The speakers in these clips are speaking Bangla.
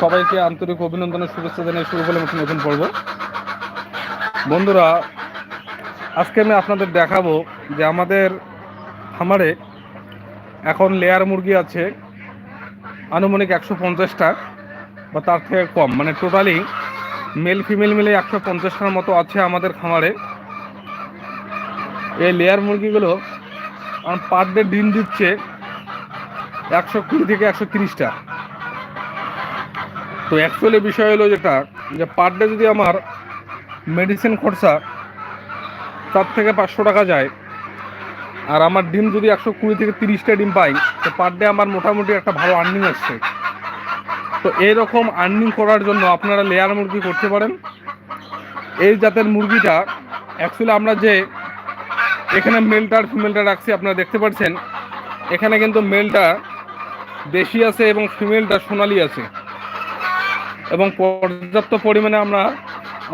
সবাইকে আন্তরিক অভিনন্দনের শুভেচ্ছা জানিয়ে শুরু করলাম একটি নতুন পর্ব। বন্ধুরা, আজকে আমি আপনাদের দেখাবো যে আমাদের খামারে এখন লেয়ার মুরগি আছে আনুমানিক একশো পঞ্চাশটা, বা তার থেকে কম। মানে টোটালি মেল ফিমেল মিলে একশো পঞ্চাশটার মতো আছে আমাদের খামারে। এই লেয়ার মুরগিগুলো পার ডে ডিম দিচ্ছে একশো কুড়ি থেকে একশো তিরিশটা। তো অ্যাকচুয়ালি বিষয় হলো যেটা, যে পার ডে যদি আমার মেডিসিন খরচা তার থেকে পাঁচশো টাকা যায়, আর আমার ডিম যদি একশো কুড়ি থেকে তিরিশটা ডিম পাই, তো পার ডে আমার মোটামুটি একটা ভালো আর্নিং আসছে। তো এইরকম আর্নিং করার জন্য আপনারা লেয়ার মুরগি করতে পারেন। এই জাতের মুরগিটা অ্যাকচুয়ালি আমরা যে এখানে মেলটা আর ফিমেলটা রাখছি, আপনারা দেখতে পাচ্ছেন, এখানে কিন্তু মেলটা দেশি আছে এবং ফিমেলটা সোনালি আছে। এবং পর্যাপ্ত পরিমাণে আমরা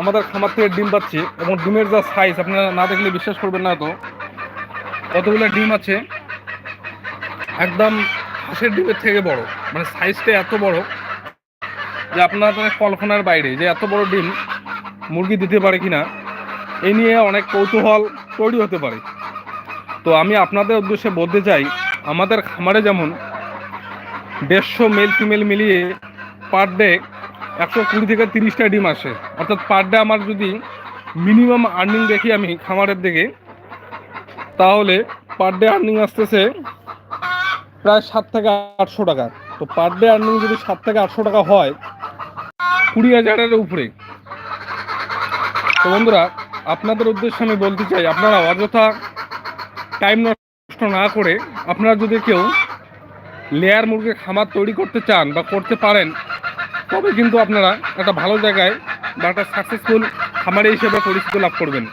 আমাদের খামার থেকে ডিম পাচ্ছি এবং ডিমের যা সাইজ আপনারা না দেখলে বিশ্বাস করবেন না তো। কতগুলো ডিম আছে? একদম হাঁসের ডিমের থেকে বড়। মানে সাইজটা এত বড় যে আপনাদের কল্পনার বাইরে যে এত বড় ডিম মুরগি দিতে পারে কিনা এই নিয়ে অনেক কৌতূহল তৈরি হতে পারে। তো আমি আপনাদের উদ্দেশ্যে বলতে চাই, আমাদের খামারে যেমন দেড়শো মেল ফিমেল মিলিয়ে পার ডে একশো কুড়ি থেকে তিরিশটা ডিম আসে। অর্থাৎ পার ডে আমার যদি মিনিমাম আর্নিং দেখি আমি খামারের দিকে, তাহলে পার ডে আর্নিং আসতেছে প্রায় সাত থেকে আটশো টাকা। তো পার ডে আর্নিং যদি সাত থেকে আটশো টাকা হয়, কুড়ি হাজারের উপরে। তো বন্ধুরা, আপনাদের উদ্দেশ্যে আমি বলতে চাই, আপনারা অযথা টাইম নষ্ট না করে আপনারা যদি কেউ লেয়ার মুরগির খামার তৈরি করতে চান বা করতে পারেন তবে কিন্তু আপনারা একটা ভালো জায়গায় বা একটা সাকসেসফুল খামারি হিসেবে পরিচিতি লাভ করবেন।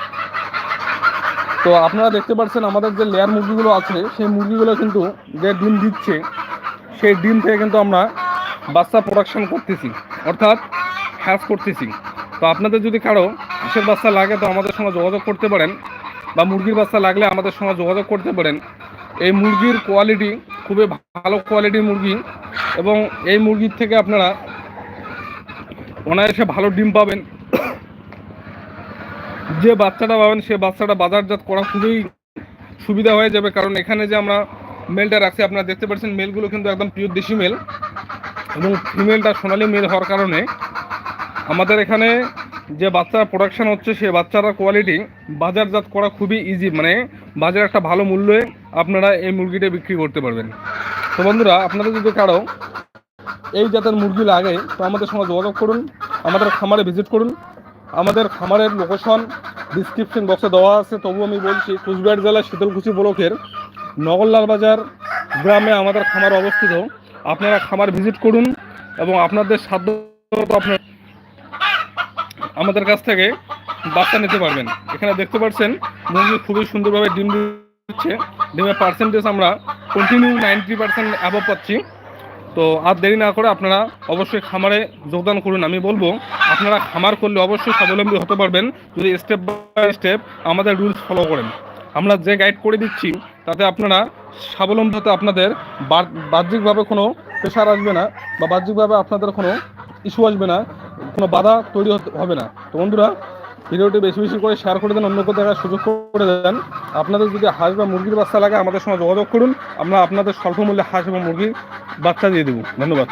তো আপনারা দেখতে পাচ্ছেন আমাদের যে লেয়ার মুরগিগুলো আছে, সেই মুরগিগুলো কিন্তু যে ডিম দিচ্ছে, সেই ডিম থেকে কিন্তু আমরা বাচ্চা প্রোডাকশন করতেছি, অর্থাৎ হ্যাস করতেছি। তো আপনাদের যদি কারও হাঁসের বাচ্চা লাগে তো আমাদের সঙ্গে যোগাযোগ করতে পারেন বা মুরগির বাচ্চা লাগলে আমাদের সঙ্গে যোগাযোগ করতে পারেন। এই মুরগির কোয়ালিটি খুবই ভালো কোয়ালিটির মুরগি এবং এই মুরগির থেকে আপনারা অনায়াসে ভালো ডিম পাবেন। যে বাচ্চাটা পাবেন, সে বাচ্চাটা বাজারজাত করা খুবই সুবিধা হয়ে যাবে, কারণ এখানে যে আমরা মেলটা রাখছি, আপনারা দেখতে পাচ্ছেন মেলগুলো কিন্তু একদম পিওর দেশি মেল এবং ফিমেলটা সোনালি মেল হওয়ার কারণে আমাদের এখানে যে বাচ্চার প্রোডাকশান হচ্ছে, সে বাচ্চারা কোয়ালিটি বাজারজাত করা খুবই ইজি মানে বাজারে একটা ভালো মূল্যে আপনারা এই মুরগিটা বিক্রি করতে পারবেন। তো বন্ধুরা আপনাদের যদি কারও এই জাতের মুরগি লাগে, তো আমাদের সঙ্গে যোগাযোগ করুন, আমাদের খামারে ভিজিট করুন। আমাদের খামারের লোকেশন ডিসক্রিপশন বক্সে দেওয়া আছে, তবু আমি বলছি, কুচবিহার জেলার শীতলকুচি ব্লকের নগরলাল বাজার গ্রামে আমাদের খামার অবস্থিত। আপনারা খামার ভিজিট করুন এবং আপনাদের সাধ্য আপনার আমাদের কাছ থেকে বাচ্চা নিতে পারবেন। এখানে দেখতে পাচ্ছেন, মুরগি খুবই সুন্দরভাবে ডিম দিচ্ছে। ডিমের পার্সেন্টেজ আমরা কন্টিনিউ নাইনটি পার্সেন্ট অ্যাবভ পাচ্ছি। তো আর দেরি না করে আপনারা অবশ্যই খামারে যোগদান করুন। আমি বলব, আপনারা খামার করলে অবশ্যই স্বাবলম্বী হতে পারবেন যদি স্টেপ বাই স্টেপ আমাদের রুলস ফলো করেন। আমরা যে গাইড করে দিচ্ছি, তাতে আপনারা স্বাবলম্বী হতে আপনাদের বাহ্যিকভাবে কোনো প্রেশার আসবে না বা বাহ্যিকভাবে আপনাদের কোনো ইস্যু আসবে না, কোনো বাধা তৈরি হবে না। তো বন্ধুরা ভিডিওটি বেশি বেশি করে শেয়ার করে দেন, অন্য কোথাও দেখার সুযোগ করে দেন। আপনাদের যদি হাঁস বা মুরগির বাচ্চা লাগে, আমাদের সঙ্গে যোগাযোগ করুন। আমরা আপনাদের স্বল্প মূল্যে হাঁস এবং মুরগির বাচ্চা দিয়ে দেবো। ধন্যবাদ।